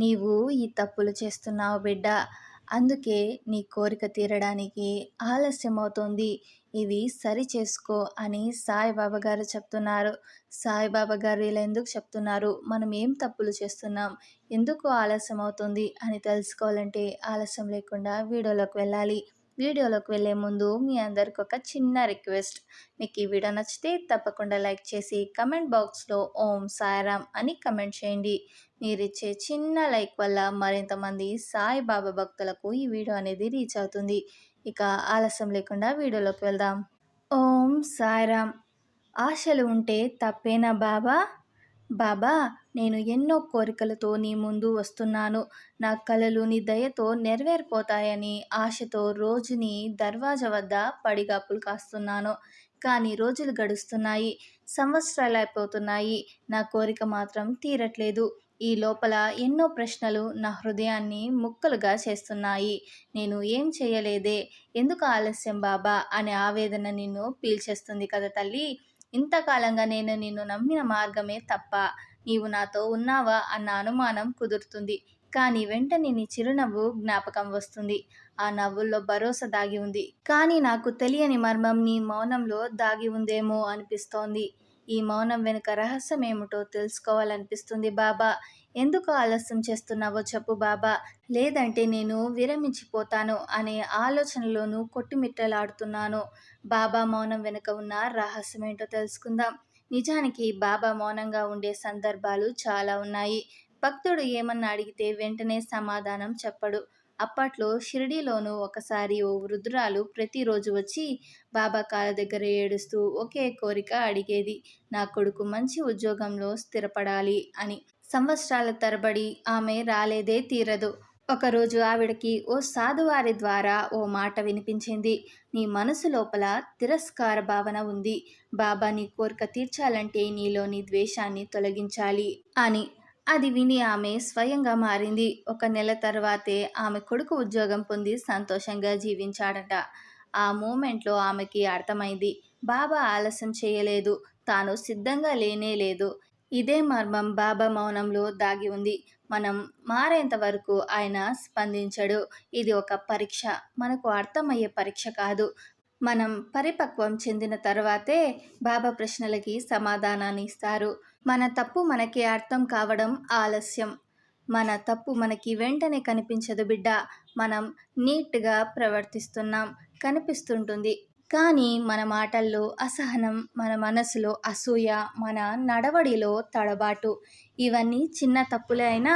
నీవు ఈ తప్పులు చేస్తున్నావు బిడ్డ. అందుకే నీ కోరిక తీరడానికి ఆలస్యం అవుతుంది ఇవి సరి చేసుకో అని సాయిబాబా గారు చెప్తున్నారు. సాయిబాబా గారు ఇలా ఎందుకు చెప్తున్నారు? మనం ఏం తప్పులు చేస్తున్నాం? ఎందుకు ఆలస్యం అవుతుంది అని తెలుసుకోవాలంటే ఆలస్యం లేకుండా వీడియోలోకి వెళ్ళాలి. వీడియోలోకి వెళ్ళే ముందు మీ అందరికి ఒక చిన్న రిక్వెస్ట్. మీకు ఈ వీడియో నచ్చితే తప్పకుండా లైక్ చేసి కమెంట్ బాక్స్లో ఓం సాయిరామ్ అని కమెంట్ చేయండి. మీరు ఇచ్చే చిన్న లైక్ వల్ల మరింతమంది సాయి బాబా భక్తులకు ఈ వీడియో అనేది రీచ్ అవుతుంది. ఇక ఆలస్యం లేకుండా వీడియోలోకి వెళ్దాం. ఓం సాయిరామ్. ఆశలు ఉంటే తప్పేనా బాబా? బాబా నేను ఎన్నో కోరికలతో నీ ముందు వస్తున్నాను. నా కలలు నీ దయతో నెరవేరిపోతాయని ఆశతో రోజుని దర్వాజా వద్ద పడిగాపులు కాస్తున్నాను. కానీ రోజులు గడుస్తున్నాయి సంవత్సరాలు అయిపోతున్నాయి. నా కోరిక మాత్రం తీరట్లేదు. ఈ లోపల ఎన్నో ప్రశ్నలు నా హృదయాన్ని ముక్కలుగా చేస్తున్నాయి. నేను ఏం చేయలేదే? ఎందుకు ఆలస్యం బాబా? అనే ఆవేదన నిన్ను పీల్చేస్తుంది కదా తల్లి. ఇంతకాలంగా నేను నిన్ను నమ్మిన మార్గమే తప్ప నీవు నాతో ఉన్నావా అన్న అనుమానం కుదురుతుంది. కానీ వెంటనే నీ చిరునవ్వు జ్ఞాపకం వస్తుంది. ఆ నవ్వుల్లో భరోసా దాగి ఉంది. కానీ నాకు తెలియని మర్మం నీ మౌనంలో దాగి ఉందేమో అనిపిస్తోంది. ఈ మౌనం వెనుక రహస్యం ఏమిటో తెలుసుకోవాలనిపిస్తుంది బాబా. ఎందుకు ఆలస్యం చేస్తున్నావో చెప్పు బాబా. లేదంటే నేను విరమించిపోతాను అనే ఆలోచనలోనూ కొట్టిమిట్టలాడుతున్నాను. బాబా మౌనం వెనుక ఉన్న రహస్యం ఏంటో తెలుసుకుందాం. నిజానికి బాబా మౌనంగా ఉండే సందర్భాలు చాలా ఉన్నాయి. భక్తుడు ఏమన్నా అడిగితే వెంటనే సమాధానం చెప్పడు. అప్పట్లో షిరిడీలోనూ ఒకసారి ఓ వృద్ధురాలు ప్రతిరోజు వచ్చి బాబా కాళ్ళ దగ్గర ఏడుస్తూ ఒకే కోరిక అడిగేది నా కొడుకు మంచి ఉద్యోగంలో స్థిరపడాలి అని. సంవత్సరాల తరబడి ఆమె రాలేదే తీరదు. ఒకరోజు ఆవిడకి ఓ సాధువారి ద్వారా ఓ మాట వినిపించింది. నీ మనసు లోపల తిరస్కార భావన ఉంది. బాబా నీ కోరిక తీర్చాలంటే నీలోని ద్వేషాన్ని తొలగించాలి అని. అది విని ఆమె స్వయంగా మారింది. ఒక నెల తర్వాతే ఆమె కొడుకు ఉద్యోగం పొంది సంతోషంగా జీవించాడట. ఆ మూమెంట్లో ఆమెకి అర్థమైంది. బాబా ఆలస్యం చేయలేదు. తాను సిద్ధంగా లేనే లేదు. ఇదే మర్మం బాబా మౌనంలో దాగి ఉంది. మనం మారేంత వరకు ఆయన స్పందించడు. ఇది ఒక పరీక్ష. మనకు అర్థమయ్యే పరీక్ష కాదు. మనం పరిపక్వం చెందిన తర్వాతే బాబా ప్రశ్నలకి సమాధానాన్ని ఇస్తారు. మన తప్పు మనకి అర్థం కావడం ఆలస్యం. మన తప్పు మనకి వెంటనే కనిపించదు బిడ్డ. మనం నీట్గా ప్రవర్తిస్తున్నాం. కనిపిస్తుంటుంది. కానీ మన మాటల్లో అసహనం మన మనసులో అసూయ మన నడవడిలో తడబాటు. ఇవన్నీ చిన్న తప్పులే అయినా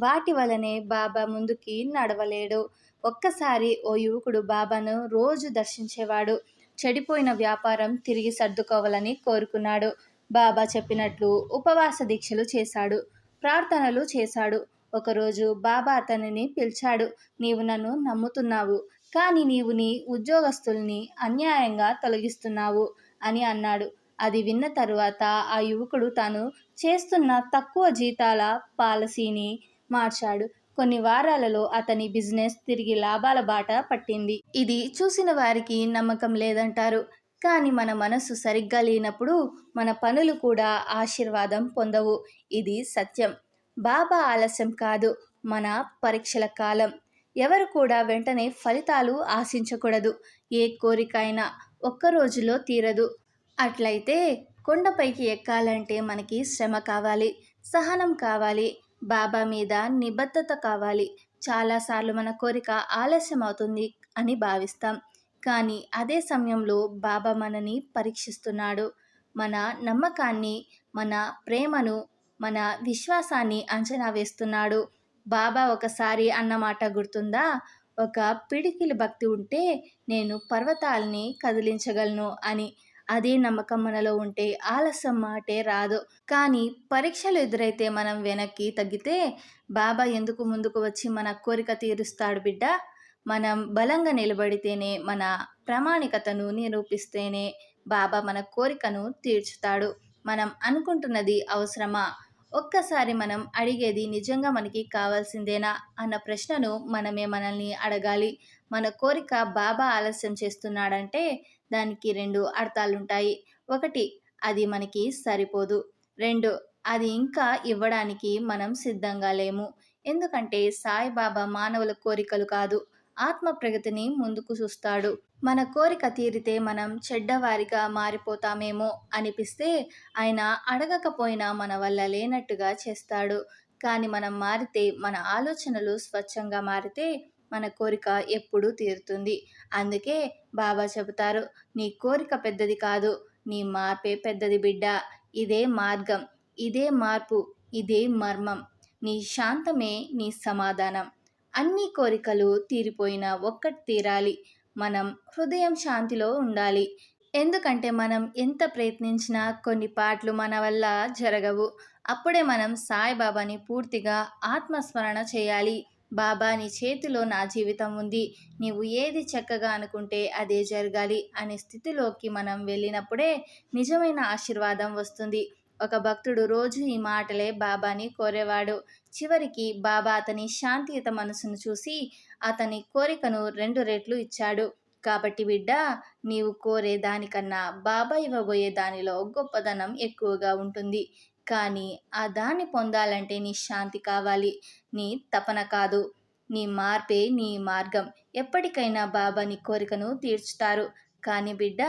వాటి వలనే బాబా ముందుకి నడవలేడు. ఒక్కసారి ఓ యువకుడు బాబాను రోజు దర్శించేవాడు. చెడిపోయిన వ్యాపారం తిరిగి సర్దుకోవాలని కోరుకున్నాడు. బాబా చెప్పినట్లు ఉపవాస దీక్షలు చేశాడు. ప్రార్థనలు చేశాడు. ఒకరోజు బాబా అతనిని పిలిచాడు. నీవు నన్ను నమ్ముతున్నావు. కానీ నీవు నీ ఉద్యోగస్తుల్ని అన్యాయంగా తొలగిస్తున్నావు అని అన్నాడు. అది విన్న తరువాత ఆ యువకుడు తాను చేస్తున్న తక్కువ జీతాల పాలసీని మార్చాడు. కొన్ని వారాలలో అతని బిజినెస్ తిరిగి లాభాల బాట పట్టింది. ఇది చూసిన వారికి నమ్మకం లేదంటారు. కానీ మన మనసు సరిగ్గా లేనప్పుడు మన పనులు కూడా ఆశీర్వాదం పొందవు. ఇది సత్యం. బాబా ఆలస్యం కాదు. మన పరీక్షల కాలం. ఎవరు కూడా వెంటనే ఫలితాలు ఆశించకూడదు. ఏ కోరిక అయినా ఒక్క రోజులో తీరదు. అట్లయితే కొండపైకి ఎక్కాలంటే మనకి శ్రమ కావాలి సహనం కావాలి బాబా మీద నిబద్ధత కావాలి. చాలాసార్లు మన కోరిక ఆలస్యం అవుతుంది అని భావిస్తాం. కానీ అదే సమయంలో బాబా మనని పరీక్షిస్తున్నాడు. మన నమ్మకాన్ని మన ప్రేమను మన విశ్వాసాన్ని అంచనా వేస్తున్నాడు. బాబా ఒకసారి అన్నమాట గుర్తుందా? ఒక పిడికిలి భక్తి ఉంటే నేను పర్వతాల్ని కదిలించగలను అని. అదే నమ్మకం మనలో ఉంటే ఆలస్యం మాటే రాదు. కానీ పరీక్షలు ఎదురైతే మనం వెనక్కి తగ్గితే బాబా ఎందుకు ముందుకు వచ్చి మన కోరిక తీరుస్తాడు బిడ్డ? మనం బలంగా నిలబడితేనే మన ప్రామాణికతను నిరూపిస్తేనే బాబా మన కోరికను తీర్చుతాడు. మనం అనుకుంటున్నది అవసరమా? ఒక్కసారి మనం అడిగేది నిజంగా మనకి కావాల్సిందేనా అన్న ప్రశ్నను మనమే మనల్ని అడగాలి. మన కోరిక బాబా ఆలస్యం చేస్తున్నాడంటే దానికి రెండు అర్థాలుంటాయి. ఒకటి అది మనకి సరిపోదు. రెండు అది ఇంకా ఇవ్వడానికి మనం సిద్ధంగా లేము. ఎందుకంటే సాయిబాబా మానవుల కోరికలు కాదు ఆత్మ ప్రగతిని ముందుకు చూస్తాడు. మన కోరిక తీరితే మనం చెడ్డవారిగా మారిపోతామేమో అనిపిస్తే ఆయన అడగకపోయినా మన వల్ల లేనట్టుగా చేస్తాడు. కానీ మనం మారితే మన ఆలోచనలు స్వచ్ఛంగా మారితే మన కోరిక ఎప్పుడూ తీరుతుంది. అందుకే బాబా చెబుతారు నీ కోరిక పెద్దది కాదు నీ మార్పే పెద్దది బిడ్డ. ఇదే మార్గం ఇదే మార్పు ఇదే మర్మం. నీ శాంతమే నీ సమాధానం. అన్ని కోరికలు తీరిపోయినా ఒక్కటి తీరాలి. మనం హృదయం శాంతిలో ఉండాలి. ఎందుకంటే మనం ఎంత ప్రయత్నించినా కొన్ని పాటలు మన వల్ల జరగవు. అప్పుడే మనం సాయిబాబాని పూర్తిగా ఆత్మస్మరణ చేయాలి. బాబా నీ చేతిలో నా జీవితం ఉంది. నీవు ఏది చక్కగా అనుకుంటే అదే జరగాలి అనే స్థితిలోకి మనం వెళ్ళినప్పుడే నిజమైన ఆశీర్వాదం వస్తుంది. ఒక భక్తుడు రోజు ఈ మాటలే బాబాని కోరేవాడు. చివరికి బాబా అతని శాంతియుత మనసును చూసి అతని కోరికను రెండు రెట్లు ఇచ్చాడు. కాబట్టి బిడ్డ నీవు కోరే దానికన్నా బాబా ఇవ్వబోయే దానిలో గొప్పదనం ఎక్కువగా ఉంటుంది. కానీ ఆ దాన్ని పొందాలంటే నీ శాంతి కావాలి. నీ తపన కాదు. నీ మార్పే నీ మార్గం. ఎప్పటికైనా బాబా నీ కోరికను తీర్చుతారు. కానీ బిడ్డ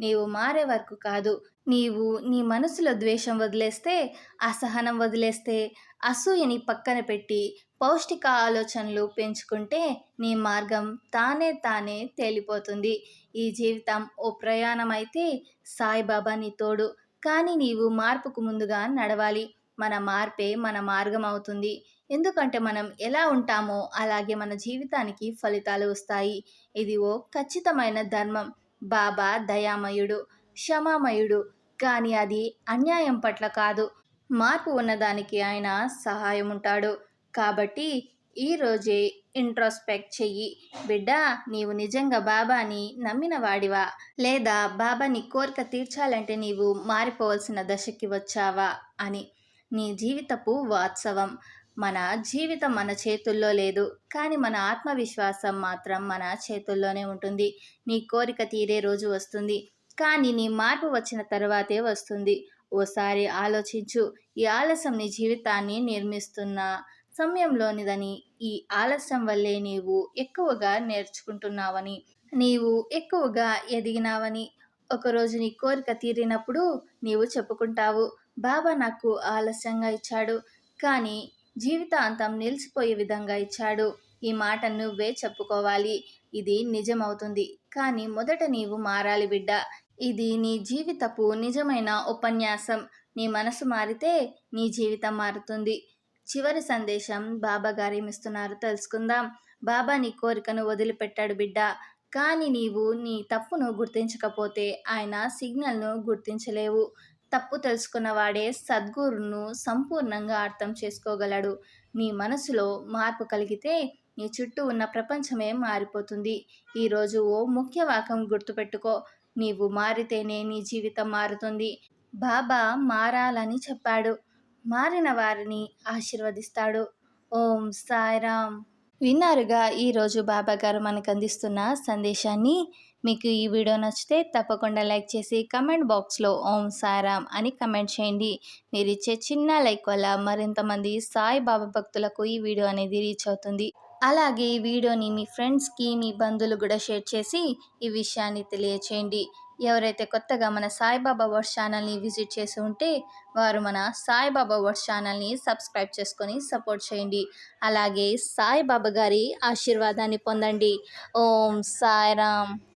నీవు మారే వరకు కాదు. నీవు నీ మనసులో ద్వేషం వదిలేస్తే అసహనం వదిలేస్తే అసూయని పక్కన పెట్టి పౌష్టిక ఆలోచనలు పెంచుకుంటే నీ మార్గం తానే తానే తేలిపోతుంది. ఈ జీవితం ఓ ప్రయాణం అయితే సాయిబాబా నీ తోడు. కానీ నీవు మార్పుకు ముందుగా నడవాలి. మన మార్పే మన మార్గం అవుతుంది. ఎందుకంటే మనం ఎలా ఉంటామో అలాగే మన జీవితానికి ఫలితాలు వస్తాయి. ఇది ఓ ఖచ్చితమైన ధర్మం. బాబా దయామయుడు క్షమామయుడు. కానీ అది అన్యాయం పట్ల కాదు. మార్పు ఉన్నదానికి ఆయన సహాయం ఉంటాడు కాబట్టి ఈరోజే ఇంట్రోస్పెక్ట్ చెయ్యి. బిడ్డ నీవు నిజంగా బాబాని నమ్మిన వాడివా? లేదా బాబాని కోరిక తీర్చాలంటే నీవు మారిపోవలసిన దశకి వచ్చావా? అని. నీ జీవితపు వాత్సవం. మన జీవితం మన చేతుల్లో లేదు కానీ మన ఆత్మవిశ్వాసం మాత్రం మన చేతుల్లోనే ఉంటుంది. నీ కోరిక తీరే రోజు వస్తుంది కానీ నీ మార్పు వచ్చిన తర్వాతే వస్తుంది. ఓసారి ఆలోచించు ఈ ఆలస్యం నీ జీవితాన్ని నిర్మిస్తున్న సమయంలోనిదని ఈ ఆలస్యం వల్లే నీవు ఎక్కువగా నేర్చుకుంటున్నావని నీవు ఎక్కువగా ఎదిగినావని. ఒకరోజు నీ కోరిక తీరినప్పుడు నీవు చెప్పుకుంటావు బాబా నాకు ఆలస్యంగా ఇచ్చాడు కానీ జీవితాంతం నిలిచిపోయే విధంగా ఇచ్చాడు. ఈ మాట నువ్వే చెప్పుకోవాలి. ఇది నిజమవుతుంది. కానీ మొదట నీవు మారాలి బిడ్డ. ఇది నీ జీవితపు నిజమైన ఉపన్యాసం. నీ మనసు మారితే నీ జీవితం మారుతుంది. చివరి సందేశం బాబా గారు ఏమిస్తున్నారు తెలుసుకుందాం. బాబా నీ కోరికను వదిలిపెట్టాడు బిడ్డ. కానీ నీవు నీ తప్పును గుర్తించకపోతే ఆయన సిగ్నల్ను గుర్తించలేవు. తప్పు తెలుసుకున్నవాడే సద్గురును సంపూర్ణంగా అర్థం చేసుకోగలడు. నీ మనసులో మార్పు కలిగితే నీ చుట్టూ ఉన్న ప్రపంచమే మారిపోతుంది. ఈరోజు ఓ ముఖ్య వాకం గుర్తుపెట్టుకో. నీవు మారితేనే నీ జీవితం మారుతుంది. బాబా మారాలని చెప్పాడు. మారిన వారిని ఆశీర్వదిస్తాడు. ఓం సాయిరామ్. విన్నారుగా ఈరోజు బాబా గారు మనకు అందిస్తున్న సందేశాన్ని. మీకు ఈ వీడియో నచ్చితే తప్పకుండా లైక్ చేసి కమెంట్ బాక్స్లో ఓం సారామ్ అని కమెంట్ చేయండి. మీరు ఇచ్చే చిన్న లైక్ వల్ల మరింతమంది సాయి బాబా భక్తులకు ఈ వీడియో అనేది రీచ్ అవుతుంది. అలాగే ఈ వీడియోని మీ ఫ్రెండ్స్కి మీ బంధువులు కూడా షేర్ చేసి ఈ విషయాన్ని తెలియచేయండి. ఎవరైతే కొత్తగా మన సాయిబాబా వర్డ్స్ ఛానల్ని విజిట్ చేసి ఉంటే వారు మన సాయిబాబా వర్డ్ ఛానల్ని సబ్స్క్రైబ్ చేసుకొని సపోర్ట్ చేయండి. అలాగే సాయిబాబా గారి ఆశీర్వాదాన్ని పొందండి. ఓం సాయిరామ్.